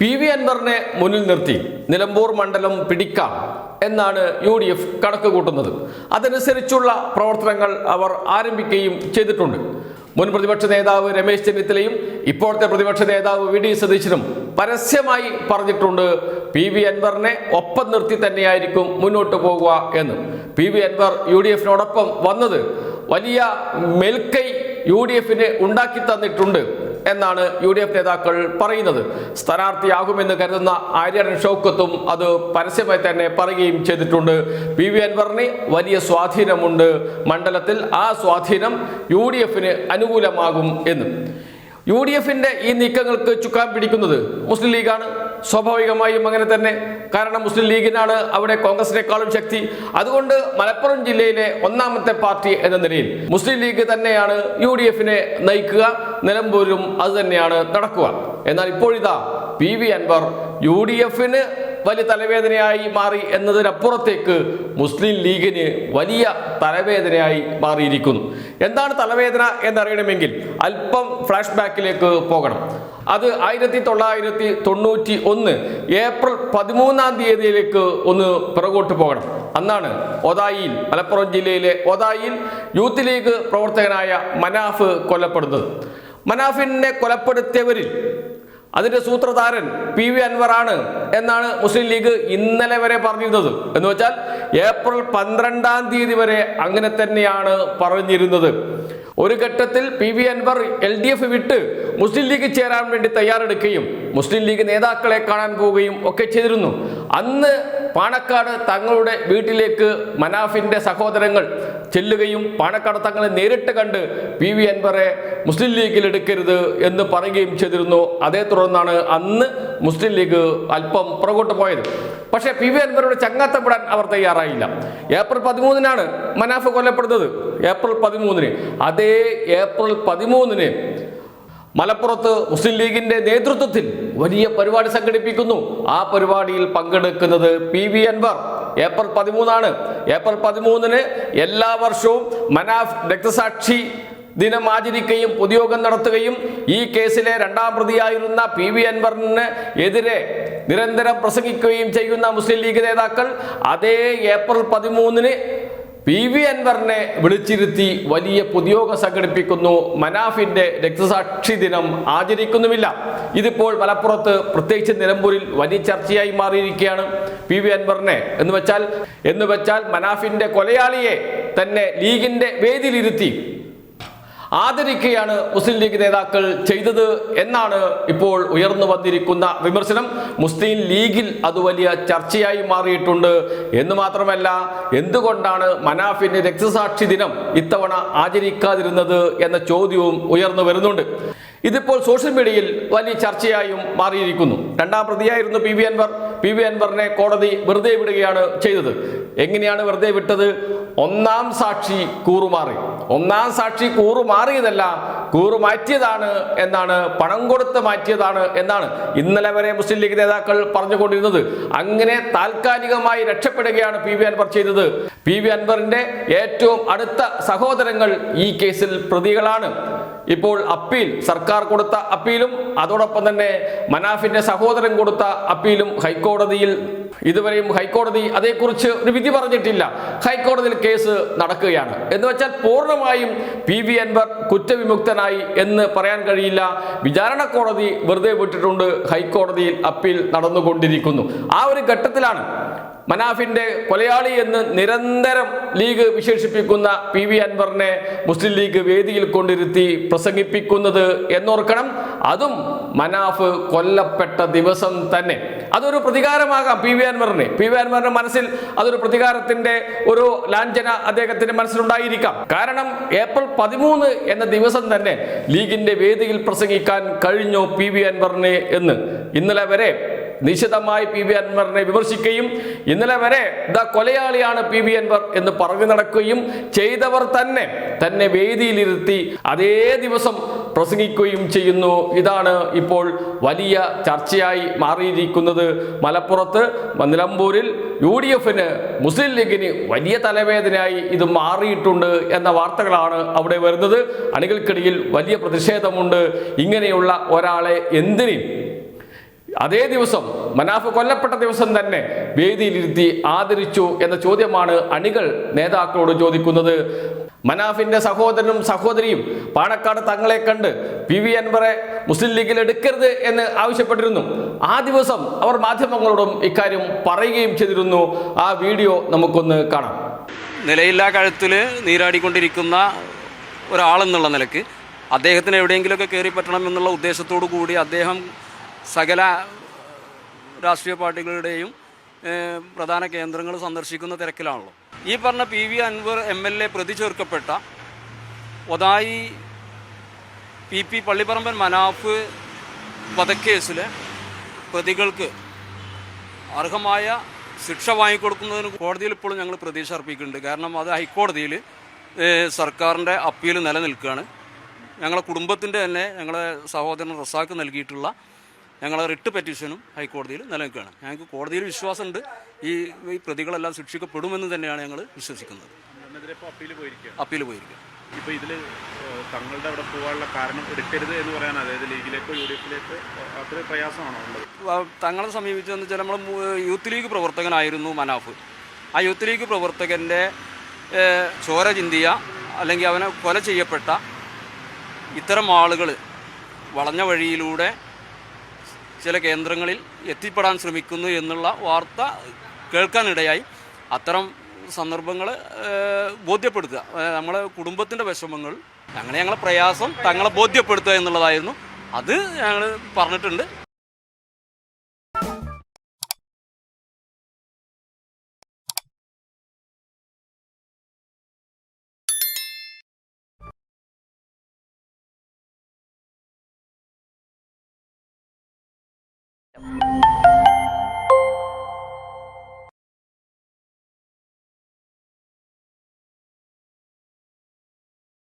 P V അൻവറിനെ മുന്നിൽ നിർത്തി നിലമ്പൂർ മണ്ഡലം പിടിക്കാം എന്നാണ് യു ഡി എഫ് കണക്ക് കൂട്ടുന്നത്. അതനുസരിച്ചുള്ള പ്രവർത്തനങ്ങൾ അവർ ആരംഭിക്കുകയും ചെയ്തിട്ടുണ്ട്. മുൻ പ്രതിപക്ഷ നേതാവ് രമേശ് ചെന്നിത്തലയും ഇപ്പോഴത്തെ പ്രതിപക്ഷ നേതാവ് വി ഡി സതീശനും പരസ്യമായി പറഞ്ഞിട്ടുണ്ട് പി വി അൻവറിനെ ഒപ്പം നിർത്തി തന്നെയായിരിക്കും മുന്നോട്ട് പോകുക എന്ന്. P V Anvar U D എഫിനോടൊപ്പം വന്നത് വലിയ മെൽക്കൈ യു ഡി എഫിന് ഉണ്ടാക്കി തന്നിട്ടുണ്ട്. എന്നാണ് യു ഡി എഫ് നേതാക്കൾ പറയുന്നത്. സ്ഥാനാർത്ഥിയാകുമെന്ന് കരുതുന്ന ആര്യൻ ഷൗക്കത്തും അത് പരസ്യമായി തന്നെ പറയുകയും ചെയ്തിട്ടുണ്ട്. പി വി അൻവറിന് വലിയ സ്വാധീനമുണ്ട്. മണ്ഡലത്തിൽ ആ സ്വാധീനം യു ഡി എഫിന് അനുകൂലമാകും എന്ന്. യു ഡി എഫിന്റെ ഈ നീക്കങ്ങൾക്ക് ചുക്കാൻ പിടിക്കുന്നത് മുസ്ലിം ലീഗാണ്. സ്വാഭാവികമായും അങ്ങനെ തന്നെ. കാരണം മുസ്ലിം ലീഗിനാണ് അവിടെ കോൺഗ്രസിനേക്കാളും ശക്തി. അതുകൊണ്ട് മലപ്പുറം ജില്ലയിലെ ഒന്നാമത്തെ പാർട്ടി എന്ന നിലയിൽ മുസ്ലിം ലീഗ് തന്നെയാണ് യു ഡി എഫിനെ നയിക്കുക നിലമ്പൂരിലും അത് തന്നെയാണ് നടക്കുക. എന്നാൽ ഇപ്പോഴിതാ P V Anvar U D എഫിന് വലിയ തലവേദനയായി മാറി എന്നതിനപ്പുറത്തേക്ക് മുസ്ലിം ലീഗിന് വലിയ തലവേദനയായി മാറിയിരിക്കുന്നു. എന്താണ് തലവേദന എന്നറിയണമെങ്കിൽ അല്പം ഫ്ലാഷ് ബാക്കിലേക്ക് പോകണം. അത് ആയിരത്തി തൊള്ളായിരത്തി തൊണ്ണൂറ്റി ഒന്ന് ഏപ്രിൽ പതിമൂന്നാം തീയതിയിലേക്ക് ഒന്ന് പിറകോട്ട് പോകണം. അന്നാണ് ഒതായിയിൽ മലപ്പുറം ജില്ലയിലെ ഒതായിയിൽ യൂത്ത് ലീഗ് പ്രവർത്തകനായ മനാഫ് കൊല്ലപ്പെടുന്നത്. മനാഫിനെ കൊലപ്പെടുത്തിയവരിൽ അതിന്റെ സൂത്രധാരൻ പി വി അൻവറാണ് എന്നാണ് മുസ്ലിം ലീഗ് ഇന്നലെ വരെ പറഞ്ഞിരുന്നത്. എന്ന് വെച്ചാൽ ഏപ്രിൽ പന്ത്രണ്ടാം തീയതി വരെ അങ്ങനെ തന്നെയാണ് പറഞ്ഞിരുന്നത്. ഒരു ഘട്ടത്തിൽ P V Anvar L D F വിട്ട് മുസ്ലിം ലീഗ് ചേരാൻ വേണ്ടി തയ്യാറെടുക്കുകയും മുസ്ലിം ലീഗ് നേതാക്കളെ കാണാൻ പോവുകയും ഒക്കെ ചെയ്തിരുന്നു. അന്ന് പാണക്കാട് തങ്ങളുടെ വീട്ടിലേക്ക് മനാഫിന്റെ സഹോദരങ്ങൾ ചെല്ലുകയും പാണക്കാട് തങ്ങളെ നേരിട്ട് കണ്ട് പി വി അൻവറെ മുസ്ലിം ലീഗിൽ എടുക്കരുത് എന്ന് പറയുകയും ചെയ്തിരുന്നു. അതേ തുടർന്നാണ് അന്ന് മുസ്ലിം ലീഗ് അല്പം പുറകോട്ട് പോയത്. പക്ഷേ പി വി ചങ്ങാത്തം ചങ്ങാത്തപ്പെടാൻ അവർ തയ്യാറായില്ല. ഏപ്രിൽ പതിമൂന്നിനാണ് മനാഫ് കൊല്ലപ്പെടുന്നത്. ഏപ്രിൽ പതിമൂന്നിന്. അതേ ഏപ്രിൽ പതിമൂന്നിന് മലപ്പുറത്ത് മുസ്ലിം ലീഗിന്റെ നേതൃത്വത്തിൽ വലിയ പരിപാടി സംഘടിപ്പിക്കുന്നു. ആ പരിപാടിയിൽ പങ്കെടുക്കുന്നത് പി വി അൻവർ. ഏപ്രിൽ പതിമൂന്നാണ്. ഏപ്രിൽ പതിമൂന്നിന് എല്ലാ വർഷവും മനാഫ് രക്തസാക്ഷി ദിനം ആചരിക്കുകയും പൊതുയോഗം നടത്തുകയും ഈ കേസിലെ രണ്ടാം പ്രതിയായിരുന്ന പി വി അൻവറിന് എതിരെ നിരന്തരം പ്രസംഗിക്കുകയും ചെയ്യുന്ന മുസ്ലിം ലീഗ് നേതാക്കൾ അതേ ഏപ്രിൽ പതിമൂന്നിന് പി വി അൻവറിനെ വിളിച്ചിരുത്തി വലിയ പൊതുയോഗം സംഘടിപ്പിക്കുന്നു. മനാഫിന്റെ രക്തസാക്ഷി ദിനം ആചരിക്കുന്നുമില്ല. ഇതിപ്പോൾ മലപ്പുറത്ത് പ്രത്യേകിച്ച് നിലമ്പൂരിൽ വലിയ ചർച്ചയായി മാറിയിരിക്കുകയാണ് പി വി അൻവറിനെ. എന്ന് വെച്ചാൽ എന്ന് വെച്ചാൽ മനാഫിന്റെ കൊലയാളിയെ തന്നെ ലീഗിന്റെ വേദിയിലിരുത്തി ആദരിക്കുകയാണ് മുസ്ലിം ലീഗ് നേതാക്കൾ ചെയ്തത് എന്നാണ് ഇപ്പോൾ ഉയർന്നു വന്നിരിക്കുന്ന വിമർശനം. മുസ്ലിം ലീഗിൽ അത് വലിയ ചർച്ചയായി മാറിയിട്ടുണ്ട്. എന്ന് മാത്രമല്ല എന്തുകൊണ്ടാണ് മനാഫിന്റെ രക്തസാക്ഷി ദിനം ഇത്തവണ ആചരിക്കാതിരുന്നത് എന്ന ചോദ്യവും ഉയർന്നു വരുന്നുണ്ട്. ഇതിപ്പോൾ സോഷ്യൽ മീഡിയയിൽ വലിയ ചർച്ചയായും മാറിയിരിക്കുന്നു. രണ്ടാം പ്രതിയായിരുന്നു P V Anvar. P V അൻവറിനെ കോടതി വെറുതെ വിടുകയാണ് ചെയ്തത്. എങ്ങനെയാണ് വെറുതെ വിട്ടത്? ഒന്നാം സാക്ഷി കൂറുമാറി. ഒന്നാം സാക്ഷി കൂറുമാറിയതല്ല കൂറു മാറ്റിയതാണ് എന്നാണ് പണം കൊടുത്ത് മാറ്റിയതാണ് എന്നാണ് ഇന്നലെ വരെ മുസ്ലിം ലീഗ് നേതാക്കൾ പറഞ്ഞുകൊണ്ടിരുന്നത്. അങ്ങനെ താൽക്കാലികമായി രക്ഷപ്പെടുകയാണ് പി വി അൻവർ ചെയ്തത്. പി വി അൻവറിന്റെ ഏറ്റവും അടുത്ത സഹോദരങ്ങൾ ഈ കേസിൽ പ്രതികളാണ്. ഇപ്പോൾ അപ്പീൽ സർക്കാർ കൊടുത്ത അപ്പീലും അതോടൊപ്പം തന്നെ മനാഫിന്റെ സഹോദരൻ കൊടുത്ത അപ്പീലും ഹൈക്കോടതിയിൽ ഇതുവരെയും ഹൈക്കോടതി അതേക്കുറിച്ച് ഒരു വിധി പറഞ്ഞിട്ടില്ല. ഹൈക്കോടതിയിൽ കേസ് നടക്കുകയാണ്. എന്ന് വെച്ചാൽ പൂർണമായും പി വി അൻവർ കുറ്റവിമുക്തനായി എന്ന് പറയാൻ കഴിയില്ല. വിചാരണ കോടതി വെറുതെ വിട്ടിട്ടുണ്ട്. ഹൈക്കോടതിയിൽ അപ്പീൽ നടന്നുകൊണ്ടിരിക്കുന്നു. ആ ഒരു ഘട്ടത്തിലാണ് മനാഫിന്റെ കൊലയാളി എന്ന് നിരന്തരം ലീഗ് വിശേഷിപ്പിക്കുന്ന പി വി അൻവറിനെ മുസ്ലിം ലീഗ് വേദിയിൽ കൊണ്ടിരുത്തി പ്രസംഗിപ്പിക്കുന്നത് എന്നോർക്കണം. അതും മനാഫ് കൊല്ലപ്പെട്ട ദിവസം തന്നെ. അതൊരു പ്രതികാരമാകാം പി വി അൻവറിന്. പി വി അൻവറിന്റെ മനസ്സിൽ അതൊരു പ്രതികാരത്തിന്റെ ഒരു ലാഞ്ചന അദ്ദേഹത്തിന്റെ മനസ്സിലുണ്ടായിരിക്കാം. കാരണം ഏപ്രിൽ പതിമൂന്ന് എന്ന ദിവസം തന്നെ ലീഗിന്റെ വേദിയിൽ പ്രസംഗിക്കാൻ കഴിഞ്ഞു പി വി അൻവറിന് എന്ന്. ഇന്നലെ വരെ നിശിതമായി പി വി അൻവറിനെ വിമർശിക്കുകയും ഇന്നലെ വരെ ദ കൊലയാളിയാണ് പി വി അൻവർ എന്ന് പറഞ്ഞു നടക്കുകയും ചെയ്തവർ തന്നെ തന്നെ വേദിയിലിരുത്തി അതേ ദിവസം പ്രസംഗിക്കുകയും ചെയ്യുന്നു. ഇതാണ് ഇപ്പോൾ വലിയ ചർച്ചയായി മാറിയിരിക്കുന്നത്. മലപ്പുറത്ത് നിലമ്പൂരിൽ യു ഡി എഫിന് മുസ്ലിം ലീഗിന് വലിയ തലവേദനയായി ഇത് മാറിയിട്ടുണ്ട് എന്ന വാർത്തകളാണ് അവിടെ വരുന്നത്. അണികൾക്കിടയിൽ വലിയ പ്രതിഷേധമുണ്ട്. ഇങ്ങനെയുള്ള ഒരാളെ എന്തിന് അതേ ദിവസം മനാഫ് കൊല്ലപ്പെട്ട ദിവസം തന്നെ വേദിയിലിരുത്തി ആദരിച്ചു എന്ന ചോദ്യമാണ് അണികൾ നേതാക്കളോട് ചോദിക്കുന്നത്. മനാഫിന്റെ സഹോദരനും സഹോദരിയും പാണക്കാട് തങ്ങളെ കണ്ട് പി വി അൻവറെ മുസ്ലിം ലീഗിൽ എടുക്കരുത് എന്ന് ആവശ്യപ്പെട്ടിരുന്നു. ആ ദിവസം അവർ മാധ്യമങ്ങളോടും ഇക്കാര്യം പറയുകയും ചെയ്തിരുന്നു. ആ വീഡിയോ നമുക്കൊന്ന് കാണാം. നിലയില്ലാ കഴുത്തിൽ നീരാടിക്കൊണ്ടിരിക്കുന്ന ഒരാളെന്നുള്ള നിലയ്ക്ക് അദ്ദേഹത്തിന് എവിടെയെങ്കിലുമൊക്കെ കയറി പറ്റണം എന്നുള്ള ഉദ്ദേശത്തോടു കൂടി അദ്ദേഹം സകല രാഷ്ട്രീയ പാർട്ടികളുടെയും പ്രധാന കേന്ദ്രങ്ങൾ സന്ദർശിക്കുന്ന തിരക്കിലാണല്ലോ. ഈ പറഞ്ഞ P V Anvar M L A പ്രതി ചേർക്കപ്പെട്ട ഒതായി പി പി പള്ളിപ്പറമ്പൻ മനാഫ് വധക്കേസിലെ പ്രതികൾക്ക് അർഹമായ ശിക്ഷ വാങ്ങിക്കൊടുക്കുന്നതിന് കോടതിയിൽ ഇപ്പോഴും ഞങ്ങൾ പ്രതീക്ഷ അർപ്പിക്കുന്നുണ്ട്. കാരണം അത് ഹൈക്കോടതിയിൽ സർക്കാരിന്റെ അപ്പീൽ നിലനിൽക്കുകയാണ്. ഞങ്ങളെ കുടുംബത്തിന്റെ തന്നെ ഞങ്ങളെ സഹോദരൻ റസാക്ക് നൽകിയിട്ടുള്ള ഞങ്ങളെ റിട്ട് പെറ്റീഷനും ഹൈക്കോടതിയിൽ നിലനിൽക്കുകയാണ്. ഞങ്ങൾക്ക് കോടതിയിൽ വിശ്വാസമുണ്ട്. ഈ ഈ പ്രതികളെല്ലാം ശിക്ഷിക്കപ്പെടുമെന്ന് തന്നെയാണ് ഞങ്ങൾ വിശ്വസിക്കുന്നത്. അപ്പീൽ പോയിരിക്കുക ഇപ്പോൾ ഇതിൽ തങ്ങളുടെ അവിടെ പോകാനുള്ള കാരണം എടുക്കരുത് എന്ന് പറയാൻ അതായത് ലീഗിലേക്കോ യു ഡി എഫിലേക്കോ അത്ര പ്രയാസമാണോ തങ്ങളെ സമീപിച്ചതെന്ന് വെച്ചാൽ നമ്മൾ യൂത്ത് ലീഗ് പ്രവർത്തകനായിരുന്നു മനാഫ്. ആ യൂത്ത് ലീഗ് പ്രവർത്തകന്റെ ചോര ചിന്തിയ അല്ലെങ്കിൽ അവനെ കൊല ചെയ്യപ്പെട്ട ഇത്തരം ആളുകൾ വളഞ്ഞ വഴിയിലൂടെ ചില കേന്ദ്രങ്ങളിൽ എത്തിപ്പെടാൻ ശ്രമിക്കുന്നു എന്നുള്ള വാർത്ത കേൾക്കാനിടയായി. അത്തരം സന്ദർഭങ്ങൾ ബോധ്യപ്പെടുത്തുക. നമ്മളെ കുടുംബത്തിന്റെ വിഷമങ്ങൾ അങ്ങനെ ഞങ്ങളെ പ്രയാസം തങ്ങളെ ബോധ്യപ്പെടുത്തുക എന്നുള്ളതായിരുന്നു. അത് ഞങ്ങൾ പറഞ്ഞിട്ടുണ്ട്. you.